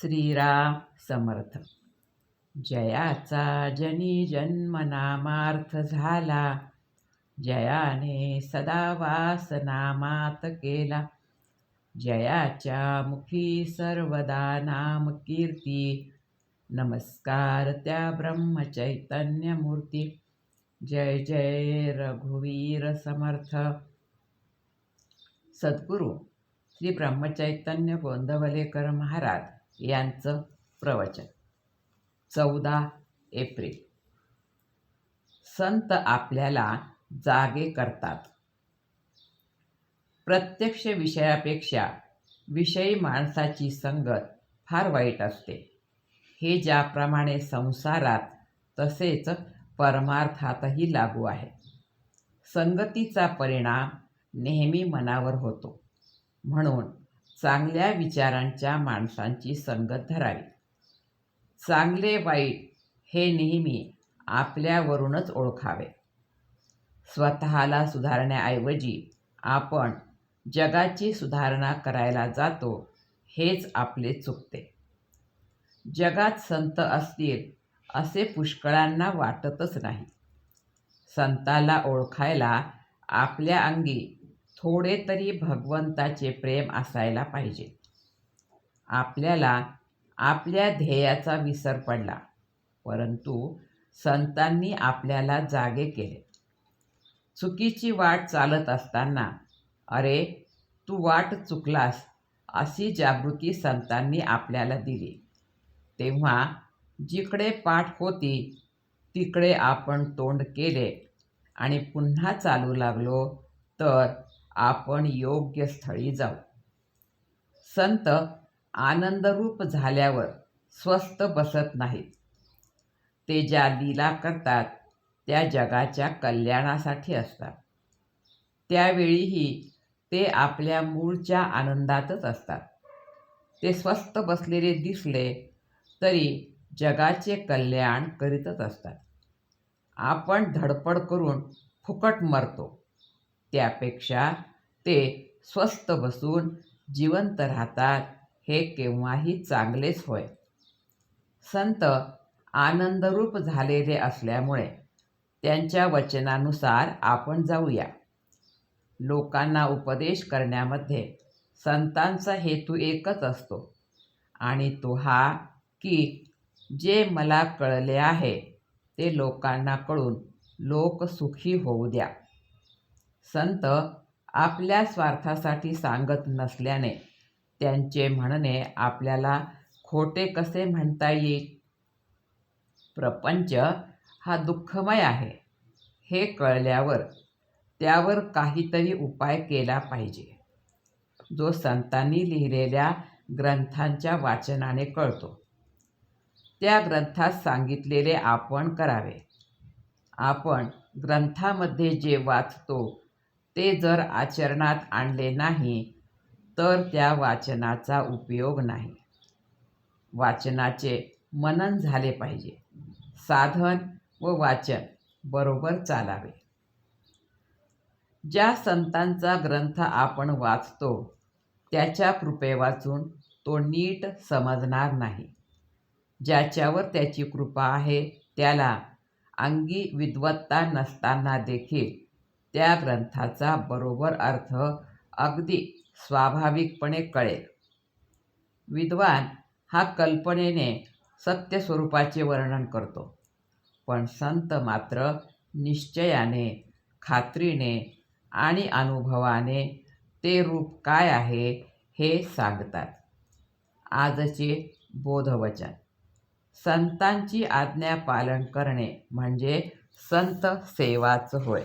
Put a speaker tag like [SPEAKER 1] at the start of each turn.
[SPEAKER 1] श्रीराम समर्थ. जयाचा जनी जन्मनामार्थ झाला. जयाने सदा वास नामात केला. जयाच्या मुखी सर्वदा नाम कीर्ती. नमस्कार त्या ब्रह्मचैतन्य मूर्ती जय जय रघुवीर समर्थ. सद्गुरू श्री ब्रह्मचैतन्य गोंदवलेकर महाराज. यांचं प्रवचन. चौदा एप्रिल. संत आपल्याला जागे करतात. प्रत्यक्ष विषयापेक्षा विषयी माणसाची संगत फार वाईट असते. हे ज्याप्रमाणे संसारात तसेच परमार्थातही लागू आहे. संगतीचा परिणाम नेहमी मनावर होतो. म्हणून चांगल्या विचारांच्या माणसांची संगत धरावी. चांगले वाईट हे नेहमी आपल्यावरूनच ओळखावे. स्वतःला सुधारण्याऐवजी आपण जगाची सुधारणा करायला जातो हेच आपले चुकते. जगात संत असतील असे पुष्कळांना वाटतच नाही. संताला ओळखायला आपल्या अंगी थोडे तरी भगवंताचे प्रेम असायला पाहिजे. आपल्याला आपल्या ध्येयाचा विसर पडला परंतु संतांनी आपल्याला जागे केले. चुकीची वाट चालत असताना अरे तू वाट चुकलास अशी जागृती संतांनी आपल्याला दिली. तेव्हा जिकडे पाठ होती तिकडे आपण तोंड केले आणि पुन्हा चालू लागलो तर आपण योग्य स्थळी जाऊ. संत आनंदरूप झाल्यावर स्वस्थ बसत नाहीत. ते ज्या लीला करतात त्या जगाच्या कल्याणासाठी असतात. त्यावेळीही ते आपल्या मूळच्या आनंदातच असतात. ते स्वस्थ बसलेले दिसले तरी जगाचे कल्याण करीतच असतात. आपण धडपड करून फुकट मरतो. त्यापेक्षा ते स्वस्थ बसून जिवंत राहतात हे केव्हाही चांगलेच होय. संत आनंदरूप झालेले असल्यामुळे त्यांच्या वचनानुसार आपण जाऊया. लोकांना उपदेश करण्यामध्ये संतांचा हेतू एकच असतो आणि तो हा की जे मला कळले आहे ते लोकांना कळून लोक सुखी होऊ द्या. संत आपल्या स्वार्थासाठी सांगत नसल्याने त्यांचे म्हणणे आपल्याला खोटे कसे म्हणता येईल? प्रपंच हा दुःखमय आहे. हे कळल्यावर त्यावर काहीतरी उपाय केला पाहिजे. जो संतांनी लिहिलेल्या ग्रंथांच्या वाचनाने कळतो. त्या ग्रंथात सांगितलेले आपण करावे. आपण ग्रंथामध्ये जे वाचतो ते जर आचरणात आणले नाही तर त्या वाचनाचा उपयोग नाही. वाचनाचे मनन झाले पाहिजे. साधन व वाचन बरोबर चालावे. ज्या संतांचा ग्रंथ आपण वाचतो त्याच्या कृपे वाचून तो नीट समजणार नाही. ज्याच्यावर त्याची कृपा आहे त्याला अंगी विद्वत्ता नसताना देखील त्या ग्रंथाचा बरोबर अर्थ अगदी स्वाभाविकपणे कळेल. विद्वान हा कल्पनेने सत्य स्वरूपाचे वर्णन करतो. पण संत मात्र निश्चयाने खात्रीने आणि अनुभवाने ते रूप काय आहे हे सांगतात. आजचे बोधवचन. संतांची आज्ञा पालन करणे म्हणजे संत सेवाच होय.